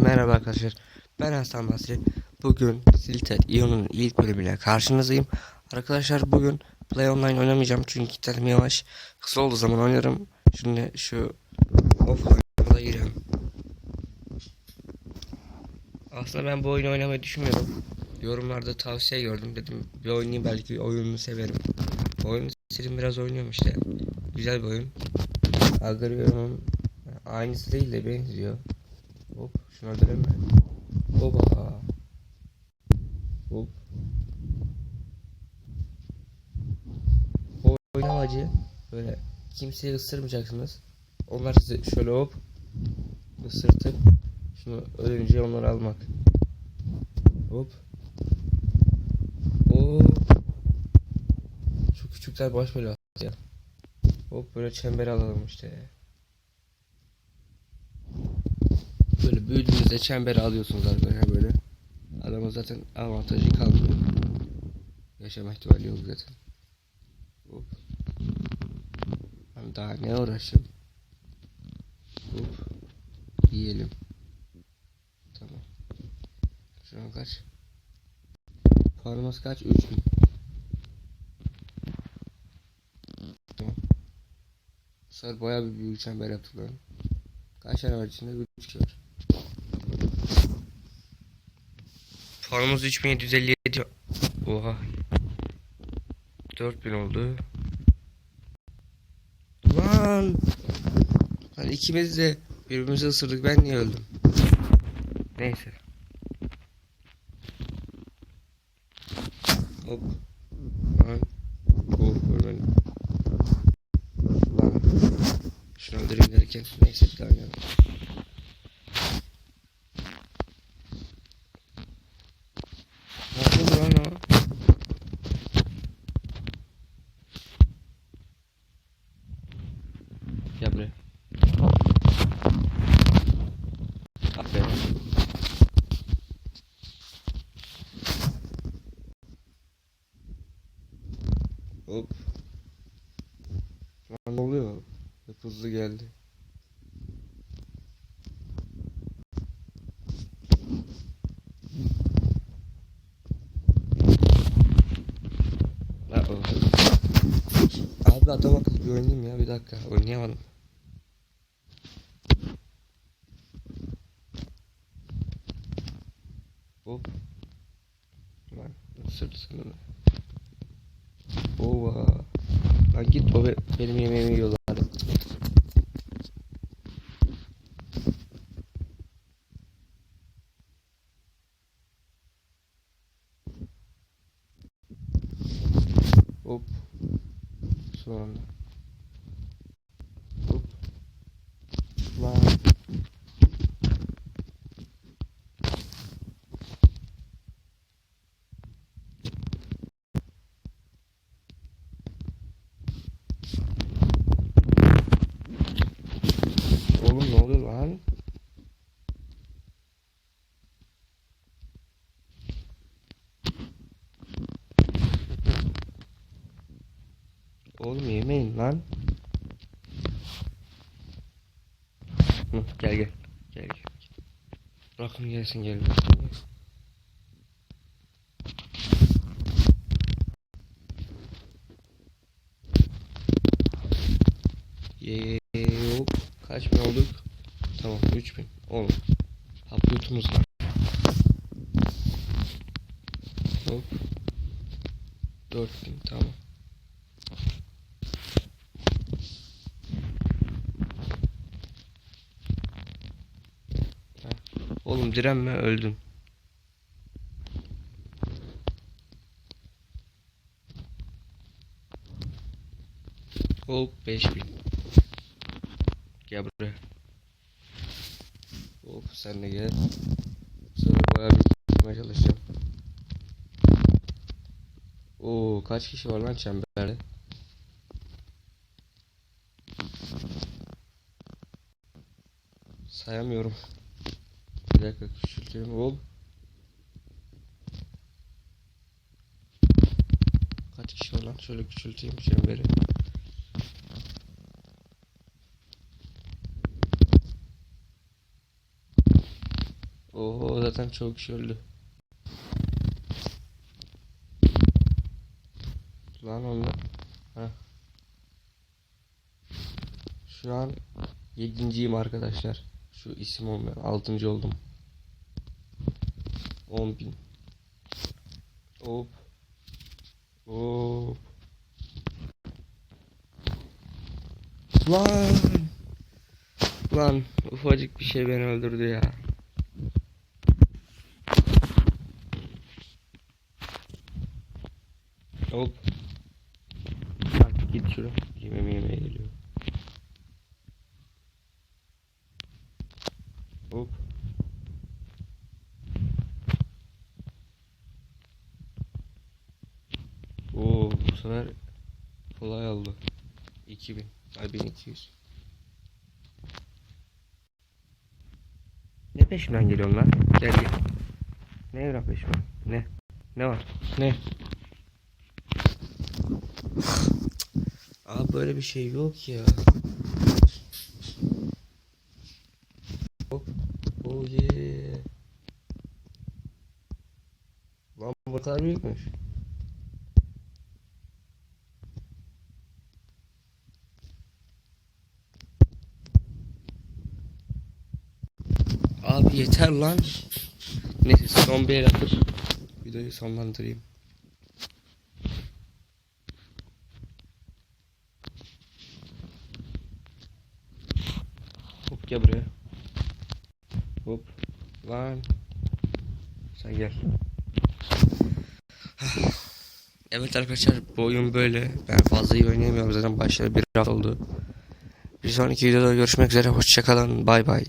merhaba arkadaşlar. Ben Hasan Basri. Bugün Silter Ion'un ilk bölümüyle karşınızdayım. Arkadaşlar bugün Play Online oynamayacağım çünkü internetim yavaş. Kısa olduğu zaman oynarım. Şimdi şu offline'a girelim. Aslında ben bu oyunu oynamayı düşünmüyorum. Yorumlarda tavsiye gördüm. Dedim bir oynayayım belki oyununu severim. Oyunu istedim biraz oynuyorum işte. Güzel bir oyun. Agrion'un aynısı değil de benziyor. Hop şunu öldürelim mi? Oba. Hop. O- Oyun amacı böyle kimseyi ısırmayacaksınız. Onlar sizi şöyle hop ısırtıp şunu ölünce onları almak. Hop. Oo. Şu küçükler baş ya. Hop böyle çember alalım işte. Böyle büyüdüğünüzde çemberi alıyorsunuz arkadaşlar böyle. Adamın zaten avantajı kalmıyor. Yaşama ihtimali yok zaten. Hop. Ben daha ne uğraşayım? Hop. Yiyelim. Tamam. Şu an kaç? Puanımız kaç? 3000. Tamam. Bu sefer bayağı bir büyük çember yaptık lan. Kaç tane var içinde? 3 kişi var. Puanımız 3757. Oha. 4000 oldu. Lan. Lan ikimiz de birbirimizi ısırdık. Ben niye öldüm? Neyse. Hop. Lan. Oh ölmedim. Lan. Şunu öldüreyim derken neyse bir daha oynayalım. Nasıl lan o? Gel buraya. Aferin. Hop. Lan ne oluyor? Hep hızlı geldi. Abi adam akıllı bir oynayayım ya bir dakika oynayamadım. Hop. Isırdı sanırım. Ova. Lan git o be- benim yemeğimi yiyorlar. Hop. Son anda. Hop. Lan. Oğlum ne oluyor lan? Oğlum yemeyin lan. Hı, gel gel. Gel gel. Bırakın gelsin gel. Hop. Kaç bin olduk? Tamam 3000. Oğlum. Hap yutumuz var. Hop. 4000 tamam. Oğlum direnme öldüm. Hop 5000. Gel buraya. Hop sen de gel. Sonra bayağı bir tutmaya çalışacağım. Oo kaç kişi var lan çemberde? Sayamıyorum. Bir dakika küçülteyim. Hop. Kaç kişi var lan? Şöyle küçülteyim çemberi. Zaten çok kişi öldü. Lan. Heh. Şu an yedinciyim arkadaşlar. Şu isim olmayan. Altıncı oldum. 10 bin. Hop. Hop. Lan. Lan ufacık bir şey beni öldürdü ya. Hop. Bak git şuraya. Yemeğe yemeğe geliyor. Hop. Oo bu sefer kolay oldu. 2000. Ay 1200. Ne peşimden geliyorsun lan? Gel gel. Ne evrak peşimden? Ne? Ne var? Ne? Abi böyle bir şey yok ya. Hop. Oh yeah. Lan bu kadar büyükmüş. Abi yeter lan. Neyse son bir el atıp videoyu sonlandırayım. Gel buraya. Hop. Lan. Sen gel. Evet arkadaşlar bu oyun böyle. Ben fazla iyi oynayamıyorum zaten başladı bir hafta oldu. Bir sonraki videoda görüşmek üzere. Hoşçakalın. Bay bay.